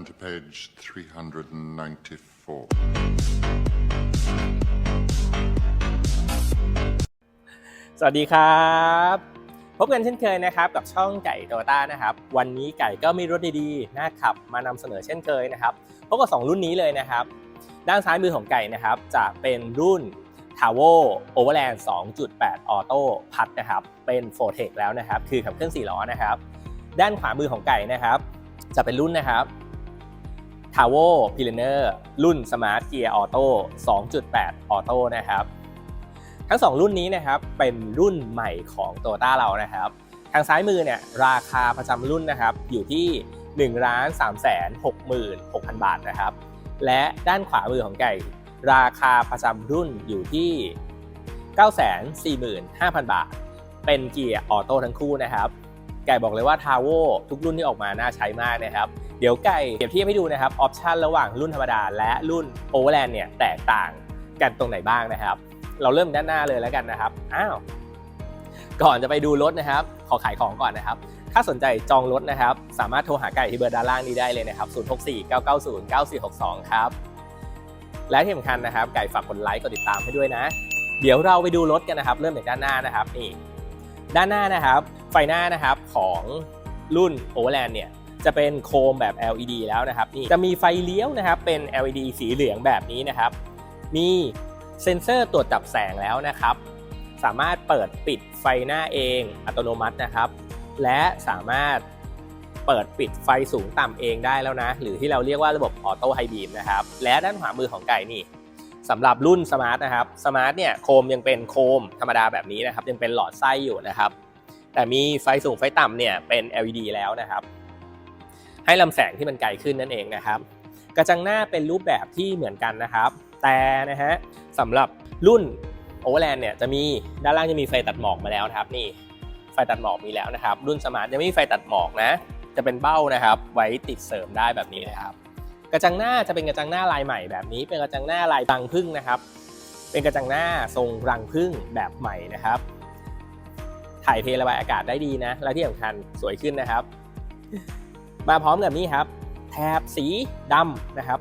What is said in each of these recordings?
turn to page 394. สวัสดีครับ พบกันเช่นเคยนะครับกับช่องไก่โตต้านะครับ วันนี้ไก่ก็มีรถดีๆน่าขับมานำเสนอเช่นเคยนะครับพบกับ2รุ่นนี้เลยนะครับ ด้านซ้ายมือของไก่นะครับ จะเป็นรุ่น t a v o Overland 2.8 Auto พัดนะครับ เป็น f o r t e c แล้วนะครับ คือขับเคลื่อน4ล้อนะครับ ด้านขวามือของไก่นะครับ จะเป็นรุ่นนะครับ t a v o p i l n e r รุ่น Smart Gear Auto 2.8 Auto นะครับ ทั้ง 2 รุ่นนี้นะครับเป็นรุ่นใหม่ของ t o y o t a เรานะครับ ทางซ้ายมือเนี่ยราคาประจำรุ่นนะครับอยู่ที่ 1 3 6 6 0 0 0 บาทนะครับ และด้านขวามือของไก่ ราคาประจำรุ่นอยู่ที่ 945,000 บาท เป็นเกียร์ออโต้ทั้งคู่นะครับ ไก่บอกเลยว่าทาวโวทุกรุ่นที่ออกมาน่าใช้มากนะครับ เดี๋ยวไก่เปรียบเทียบให้ดูนะครับออปชันระหว่างรุ่นธรรมดาและรุ่นโอเวอร์แลนด์เนี่ยแตกต่างกันตรงไหนบ้างนะครับ เราเริ่มด้านหน้าเลยแล้วกันนะครับอ้าวก่อนจะไปดูรถนะครับ ขอขายของก่อนนะครับ ถ้าสนใจจองรถนะครับ สามารถโทรหาไก่ที่เบอร์ด้านล่างนี้ได้เลยนะครับ 0649909462 ครับ และที่สำคัญนะครับ ไก่ฝากกดไลค์กดติดตามให้ด้วยนะ เดี๋ยวเราไปดูรถกันนะครับ เริ่มจากด้านหน้านะครับนี่ ด้านหน้านะครับ ไฟหน้านะครับของรุ่น Overland เนี่ย จะเป็นโคมแบบ LED แล้วนะครับนี่จะมีไฟเลี้ยวนะครับเป็น LED สีเหลืองแบบนี้นะครับ มีเซ็นเซอร์ตรวจจับแสงแล้วนะครับ สามารถเปิดปิดไฟหน้าเองอัตโนมัตินะครับ และสามารถเปิดปิดไฟสูงต่ำเองได้แล้วนะ หรือที่เราเรียกว่าระบบออโต้ไฮบีมนะครับและด้านขวามือของไก่นี่สำหรับรุ่นสมาร์ทนะครับสมาร์ทเนี่ยโคมยังเป็นโคมธรรมดาแบบนี้นะครับ ยังเป็นหลอดไส้อยู่นะครับ แต่มีไฟสูงไฟต่ำเนี่ยเป็น LED แล้วนะครับ ให้ลำแสงที่มันไกลขึ้นนั่นเองนะครับ กระจังหน้าเป็นรูปแบบที่เหมือนกันนะครับ แต่นะฮะสำหรับรุ่น Overland เนี่ยจะมีด้านล่างจะมีไฟตัดหมอกมาแล้วนะครับนี่ไฟตัดหมอกมีแล้วนะครับ รุ่นสมาร์ทยังไม่มีไฟตัดหมอกนะ จะเป็นเบ้านะครับ ไว้ติดเสริมได้แบบนี้นะครับ กระจังหน้าจะเป็นกระจังหน้าลายใหม่แบบนี้ เป็นกระจังหน้าลายรังผึ้งนะครับ เป็นกระจังหน้าทรงรังผึ้งแบบใหม่นะครับ ถ่ายเทระบายอากาศได้ดีนะ และที่สำคัญสวยขึ้นนะครับ มาพร้อมกับนี่ครับ แถบสีดำนะครับ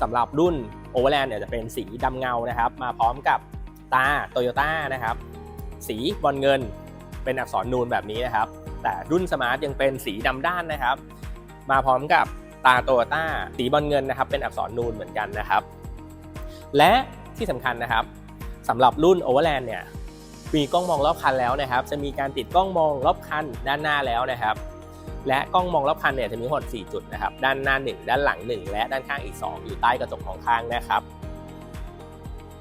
สำหรับรุ่น Overland เนี่ยจะเป็นสีดำเงานะครับ มาพร้อมกับตาโตโยต้านะครับ สีบอลเงินเป็นอักษรนูนแบบนี้นะครับ แต่รุ่นสมาร์ทยังเป็นสีดำด้านนะครับ มาพร้อมกับตาโตโยต้าสีบอลเงินนะครับ เป็นอักษรนูนเหมือนกันนะครับ และที่สำคัญนะครับสำหรับรุ่น Overland เนี่ยมีกล้องมองรอบคันแล้วนะครับ จะมีการติดกล้องมองรอบคันด้านหน้าแล้วนะครับ และกล้องมองรอบคันเนี่ยจะมีทั้งหมด4จุดนะครับ ด้านหน้า 1 ด้านหลัง 1 และด้านข้างอีก 2 อยู่ใต้กระจกของข้างนะครับ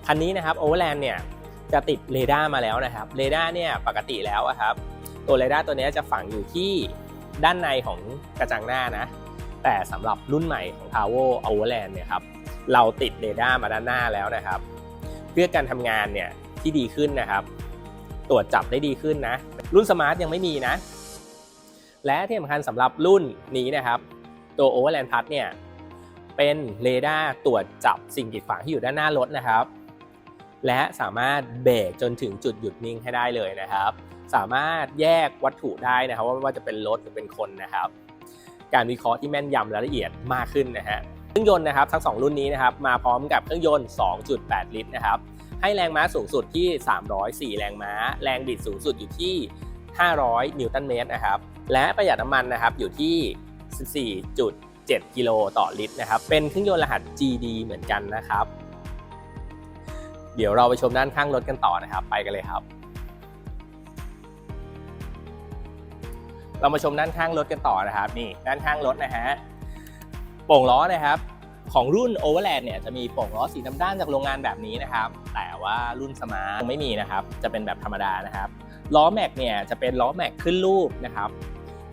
คันนี้นะครับ Overland เนี่ยจะติดเรดาร์มาแล้วนะครับ เรดาร์เนี่ยปกติแล้วอะครับ ตัวเรดาร์ตัวนี้จะฝังอยู่ที่ด้านในของกระจังหน้านะ แต่สำหรับรุ่นใหม่ของ t a v o Overland เนี่ยครับ เราติดเรดาร์มาด้านหน้าแล้วนะครับ เพื่อการทำงานเนี่ยที่ดีขึ้นนะครับ ตรวจจับได้ดีขึ้นนะ รุ่นสมาร์ทยังไม่มีนะ และที่สำคัญสำหรับรุ่นนี้นะครับ ตัว Overland Plus เนี่ยเป็นเรดาร์ตรวจจับสิ่งกีดขวางที่อยู่ด้านหน้ารถนะครับ และสามารถเบรกจนถึงจุดหยุดนิ่งให้ได้เลยนะครับ สามารถแยกวัตถุได้นะครับว่าจะเป็นรถหรือเป็นคนนะครับ การวิเคราะห์ที่แม่นยำและละเอียดมากขึ้นนะฮะเครื่องยนต์นะครับทั้งสองรุ่นนี้นะครับมาพร้อมกับเครื่องยนต์ 2.8 ลิตรนะครับให้แรงม้าสูงสุดที่ 304 แรงม้า แรงบิดสูงสุดอยู่ที่ 500 นิวตันเมตรนะครับ และประหยัดน้ำมันนะครับอยู่ที่ 14.7 กิโลต่อลิตรนะครับ เป็นเครื่องยนต์รหัส GD เหมือนกันนะครับ เดี๋ยวเราไปชมด้านข้างรถกันต่อนะครับ ไปกันเลยครับ เรามาชมด้านข้างรถกันต่อนะครับ นี่ด้านข้างรถนะฮะโป่งล้อนะครับของรุ่น Overland เนี่ยจะมีโป่งล้อสีดำด้านจากโรงงานแบบนี้นะครับ แต่ว่ารุ่นสมาร์ทไม่มีนะครับ จะเป็นแบบธรรมดานะครับ ล้อแม็กเนี่ยจะเป็นล้อแม็กขึ้นรูปนะครับ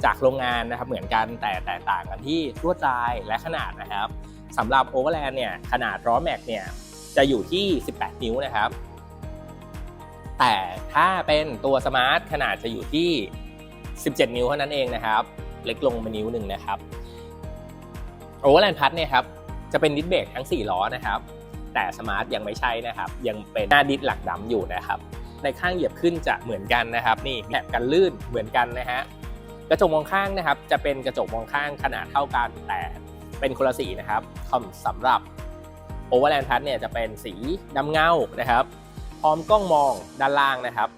จากโรงงานนะครับเหมือนกันแต่แตกต่างกันที่ลวดลายและขนาดนะครับสำหรับ Overland เนี่ยขนาดล้อแม็กเนี่ยจะอยู่ที่ 18 นิ้วนะครับ แต่ถ้าเป็นตัวสมาร์ทขนาดจะอยู่ที่ 17 นิ้วเท่านั้นเองนะครับ เล็กลงมานิ้วหนึ่งนะครับ Overland Plus เนี่ยครับจะเป็นดิสเบรกทั้ง 4 ล้อนะครับ แต่สมาร์ทยังไม่ใช่นะครับ ยังเป็นหน้าดิสหลักดำอยู่นะครับ ในข้างเหยียบขึ้นจะเหมือนกันนะครับ นี่แถบกันลื่นเหมือนกันนะฮะ กระจกมองข้างนะครับ จะเป็นกระจกมองข้างขนาดเท่ากันแต่เป็นคนละสีนะครับสำหรับ Overland Plus เนี่ยจะเป็นสีดำเงานะครับ พร้อมกล้องมองด้านล่างนะครับ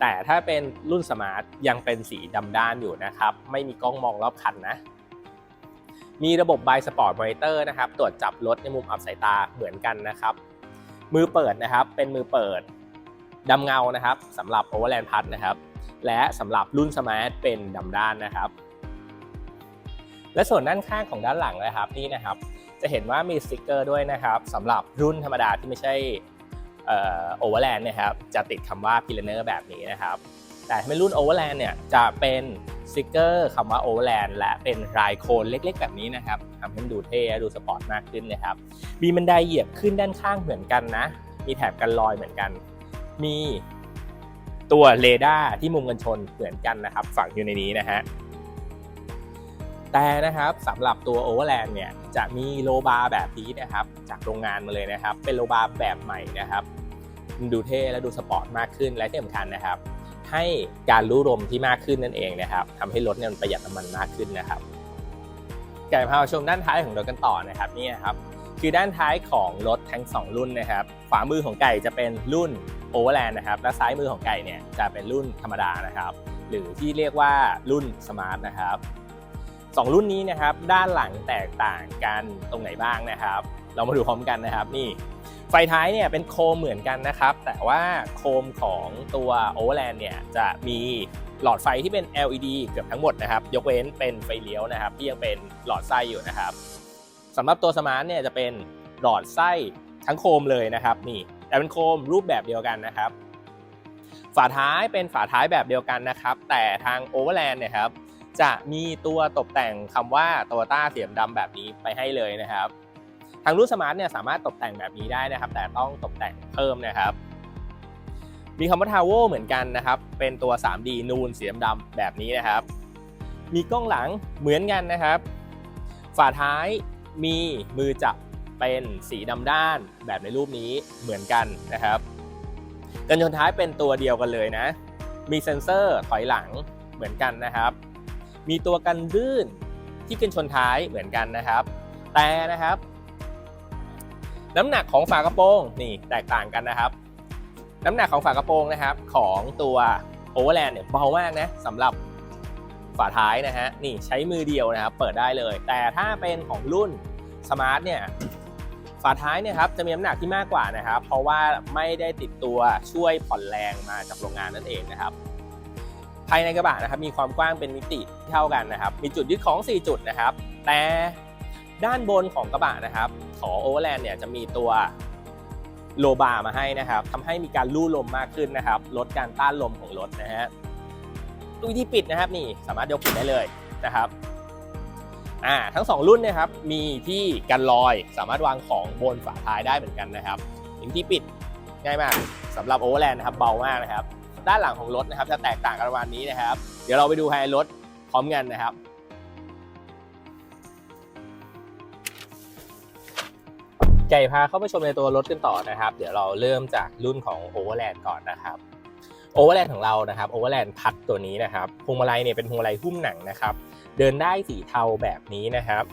แต่ถ้าเป็นรุ่นสมาร์ทยังเป็นสีดำด้านอยู่นะครับ ไม่มีกล้องมองรอบคันนะ มีระบบ By Sport Monitor นะครับ ตรวจจับรถในมุมอับสายตาเหมือนกันนะครับ มือเปิดนะครับ เป็นมือเปิดดำเงานะครับสำหรับ Overland Plus นะครับ และสำหรับรุ่นสมาร์ทเป็นดำด้านนะครับ และส่วนด้านข้างของด้านหลังนะครับนี่นะครับ จะเห็นว่ามีสติกเกอร์ด้วยนะครับสำหรับรุ่นธรรมดาที่ไม่ใช่โอเวอร์แลนด์นะครับจะติดคำว่าพิลเนอร์แบบนี้นะครับแต่ถ้าเป็นรุ่นโอเวอร์แลนด์เนี่ยจะเป็นสติกเกอร์คำว่าโอเวอร์แลนด์และเป็นลายโคนเล็กๆ แบบนี้นะครับทำให้มันดูเท่ดูสปอร์ตมากขึ้นนะครับมีบันไดเหยียบขึ้นด้านข้างเหมือนกันนะ มีแถบกันรอยเหมือนกัน มี ตัวเรดาร์ที่มุมกันชนเหมือนกันนะครับ ฝังอยู่ในนี้นะฮะแต่นะครับสำหรับตัว Overland เนี่ยจะมีโลบาร์แบบนี้นะครับ จากโรงงานมาเลยนะครับ เป็นโลบาร์แบบใหม่นะครับ ดูเท่และดูสปอร์ตมากขึ้นและที่สำคัญนะครับ ให้การรู้ลมที่มากขึ้นนั่นเองนะครับทำให้รถเนี่ยมันประหยัดน้ำมันมากขึ้นนะครับไก่พาชมด้านท้ายของรถกันต่อนะครับนี่ครับคือด้านท้ายของรถทั้ง 2 รุ่นนะครับขวามือของไก่จะเป็นรุ่น Overland นด์นะครับและซ้ายมือของไก่เนี่ยจะเป็นรุ่นธรรมดานะครับ หรือที่เรียกว่ารุ่น Smart นะครับสองรุ่นนี้นะครับด้านหลังแตกต่างกันตรงไหนบ้างนะครับ เรามาดูพร้อมกันนะครับนี่ไฟท้ายเนี่ยเป็นโคมเหมือนกันนะครับ แต่ว่าโคมของตัว Overland เนี่ยจะมีหลอดไฟที่เป็น LED เกือบทั้งหมดนะครับ ยกเว้นเป็นไฟเลี้ยวนะครับ ที่ยังเป็นหลอดไส้อยู่นะครับสำหรับตัวสมาร์ทเนี่ยจะเป็นหลอดไส้ทั้งโคมเลยนะครับนี่ แต่เป็นโคมรูปแบบเดียวกันนะครับ ฝาท้ายเป็นฝาท้ายแบบเดียวกันนะครับ แต่ทาง Overland เนี่ยครับจะมีตัวตกแต่งคำว่า Toyota เสียมดำแบบนี้ไปให้เลยนะครับ ทางรุ่นสมาร์ทเนี่ยสามารถตกแต่งแบบนี้ได้นะครับ แต่ต้องตกแต่งเพิ่มนะครับ มีคำว่าทาวเวอร์เหมือนกันนะครับ เป็นตัว 3D นูนเสีดำแบบนี้นะครับ มีกล้องหลังเหมือนกันนะครับ ฝาท้ายมีมือจับ เป็นสีดำด้านแบบในรูปนี้เหมือนกันนะครับ กันชนท้ายเป็นตัวเดียวกันเลยนะ มีเซ็นเซอร์ถอยหลังเหมือนกันนะครับ มีตัวกันลื่นที่กันชนท้ายเหมือนกันนะครับ แต่นะครับ น้ำหนักของฝากระโปรงนี่แตกต่างกันนะครับ น้ำหนักของฝากระโปรงนะครับ ของตัว Overland เนี่ยเบามากนะสำหรับฝาท้ายนะฮะนี่ใช้มือเดียวนะครับ เปิดได้เลย แต่ถ้าเป็นของรุ่น Smart เนี่ย ฝาท้ายเนี่ยครับจะมีน้ำหนักที่มากกว่านะครับ เพราะว่าไม่ได้ติดตัวช่วยผ่อนแรงมาจากโรงงานนั่นเองนะครับ ภายในกระบะนะครับมีความกว้างเป็นมิติเท่ากันนะครับ มีจุดยึดของ 4 จุดนะครับ แต่ด้านบนของกระบะนะครับของ Overland เนี่ยจะมีตัวโลบาร์มาให้นะครับทำให้มีการลู่ลมมากขึ้นนะครับ ลดการต้านลมของรถนะฮะตัววิธีปิดนะครับนี่สามารถยกปิดได้เลยนะครับ อ่าทั้ง 2 รุ่นนะครับมีที่กันรอยสามารถวางของบนฝาท้ายได้เหมือนกันนะครับวิธีปิดง่ายมากสำหรับ Overland นะครับเบามากนะครับ ด้านหลังของรถนะครับจะแตกต่างกันประมาณนี้นะครับ เดี๋ยวเราไปดูภายในรถพร้อมกันนะครับไก่พาเข้าไปชมในตัวรถกันต่อนะครับ เดี๋ยวเราเริ่มจากรุ่นของ Overland ก่อนนะครับ Overland ของเรานะครับ Overland พัดตัวนี้นะครับพวงมาลัยเนี่ยเป็นพวงมาลัยหุ้มหนังนะครับ เดินได้สีเทาแบบนี้นะครับ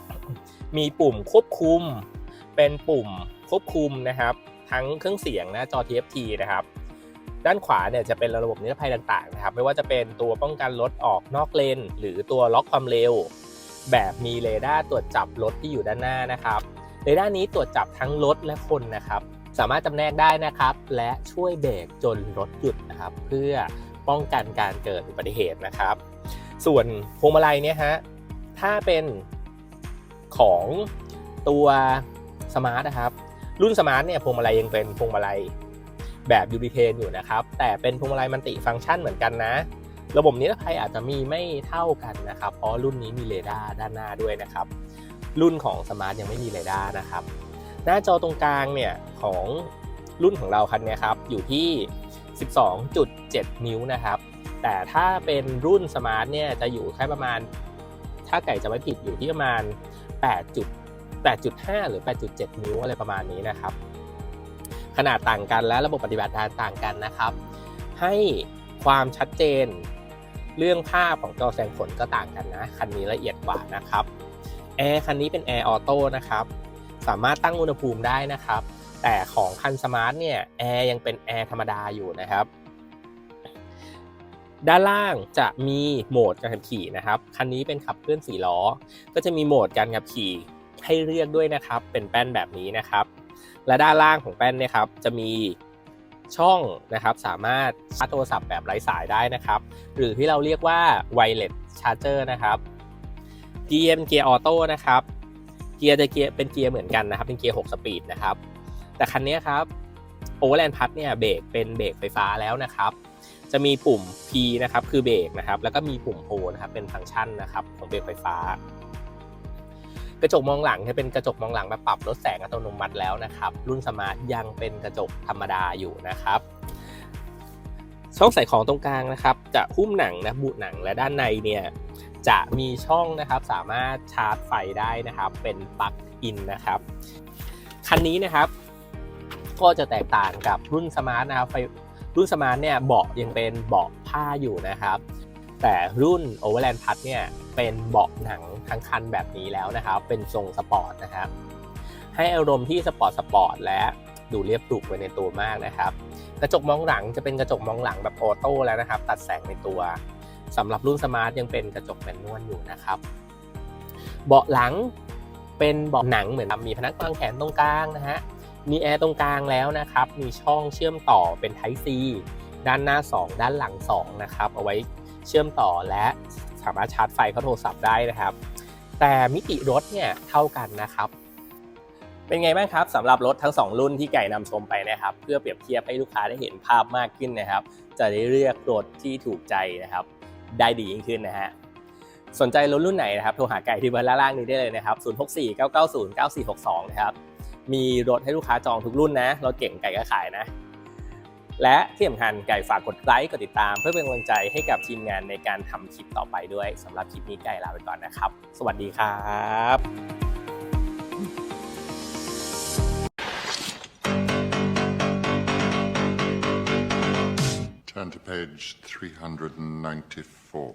มีปุ่มควบคุม เป็นปุ่มควบคุมนะครับ ทั้งเครื่องเสียงน้าจอ TFT นะครับ ด้านขวาเนี่ยจะเป็นระบบนิรภัยต่างๆนะครับ ไม่ว่าจะเป็นตัวป้องกันรถออกนอกเลน หรือตัวล็อกความเร็ว แบบมีเรดาร์ตรวจจับรถที่อยู่ด้านหน้านะครับเรดาร์นี้ตรวจจับทั้งรถและคนนะครับ สามารถจำแนกได้นะครับ และช่วยเบรกจนรถหยุด นะครับ เพื่อป้องกันการเกิดอุบัติเหตุนะครับ ส่วนพวงมาลัยเนี่ยฮะถ้าเป็นของตัวสมาร์ทนะครับ รุ่นสมาร์ทเนี่ยพวงมาลัยยังเป็นพวงมาลัยแบบยูริเทนอยู่นะครับ แต่เป็นพวงมาลัยมันติฟังก์ชันเหมือนกันนะ ระบบนิรภัยอาจจะมีไม่เท่ากันนะครับ เพราะรุ่นนี้มีเรดาร์ด้านหน้าด้วยนะครับ รุ่นของสมาร์ทยังไม่มีเรดาร์นะครับ หน้าจอตรงกลางเนี่ยของรุ่นของเราคันนี้ครับอยู่ที่ 12.7 นิ้วนะครับ แต่ถ้าเป็นรุ่นสมาร์ทเนี่ยจะอยู่แค่ประมาณ ถ้าไก่จะไม่ผิดอยู่ที่ประมาณ 8 8.5 หรือ 8.7 นิ้วอะไรประมาณนี้นะครับ ขนาดต่างกันและระบบปฏิบัติการต่างกันนะครับ ให้ความชัดเจนเรื่องภาพของจอแสงผลก็ต่างกันนะ คันนี้ละเอียดกว่านะครับแอร์คันนี้เป็นแอร์ออโต้นะครับ สามารถตั้งอุณหภูมิได้นะครับ แต่ของคันสมาร์ทเนี่ยแอร์ยังเป็นแอร์ธรรมดาอยู่นะครับ ด้านล่างจะมีโหมดการขับขี่นะครับ คันนี้เป็นขับเคลื่อน4ล้อ ก็จะมีโหมดการขับขี่ให้เลือกด้วยนะครับ เป็นแป้นแบบนี้นะครับ และด้านล่างของแป้นเนี่ยครับจะมีช่องนะครับสามารถชาร์จโทรศัพท์แบบไร้สายได้นะครับ หรือที่เราเรียกว่า wireless charger นะครับเกียร์เป็นเกียร์ออโต้นะครับ เกียร์จะเกียร์เป็นเกียร์เหมือนกันนะครับ เป็นเกียร์ 6 สปีดนะครับ แต่คันนี้ครับโอเวอร์แลนด์พัทเนี่ยเบรกเป็นเบรกไฟฟ้าแล้วนะครับจะมีปุ่ม P นะครับคือเบรกนะครับแล้วก็มีปุ่ม O นะครับเป็นฟังก์ชันนะครับของเบรกไฟฟ้า กระจกมองหลังจะเป็นกระจกมองหลังแบบปรับลดแสงอัตโนมัติแล้วนะครับ รุ่นสมาร์ทยังเป็นกระจกธรรมดาอยู่นะครับ ช่องใส่ของตรงกลางนะครับ จะหุ้มหนังนะบุหนังและด้านในเนี่ยจะมีช่องนะครับสามารถชาร์จไฟได้นะครับ เป็นปลั๊กอินนะครับคันนี้นะครับ ก็จะแตกต่างกับรุ่นสมาร์ทนะครับไฟรุ่นสมาร์ทเนี่ยเบาะยังเป็นเบาะผ้าอยู่นะครับ แต่รุ่น Overland p พัเนี่ยเป็นเบาะหนังทั้งคันแบบนี้แล้วนะครับ เป็นทรงสปอร์ตนะครับ ให้อารมณ์ที่สปอร์ตสปอร์ตและดูเรียบหรูไปในตัวมากนะครับ กระจกมองหลังจะเป็นกระจกมองหลังแบบออโต้แล้วนะครับ ตัดแสงในตัวสำหรับรุ่นสมาร์ทยังเป็นกระจกแมนนวลอยู่นะครับ เบาะหลังเป็นเบาะหนังเหมือนมีพนักวางแขนตรงกลางนะฮะ มีแอร์ตรงกลางแล้วนะครับ มีช่องเชื่อมต่อเป็น Type C ด้านหน้า 2 ด้านหลัง 2 นะครับ เอาไว้เชื่อมต่อและสามารถชาร์จไฟเข้าโทรศัพท์ได้นะครับ แต่มิติรถเนี่ยเท่ากันนะครับ เป็นไงบ้างครับสำหรับรถทั้ง 2 รุ่นที่ไก่นำชมไปนะครับ เพื่อเปรียบเทียบให้ลูกค้าได้เห็นภาพมากขึ้นนะครับ จะได้เลือกรถที่ถูกใจนะครับ ได้ดียิ่งขึ้นนะฮะสนใจรถรุ่นไหนนะครับโทรหาไก่ที่เบอร์ล่างนี้ได้เลยนะครับ 064 990 9462 นะครับ มีรถให้ลูกค้าจองทุกรุ่นนะ รถเก่งไก่ก็ขายนะ และที่สำคัญไก่ฝากกดไลค์กดติดตาม เพื่อเป็นกำลังใจให้กับทีมงานในการทำคลิปต่อไปด้วยสำหรับคลิปนี้ไก่ลาไปก่อนนะครับ สวัสดีครับ Turn to page 394.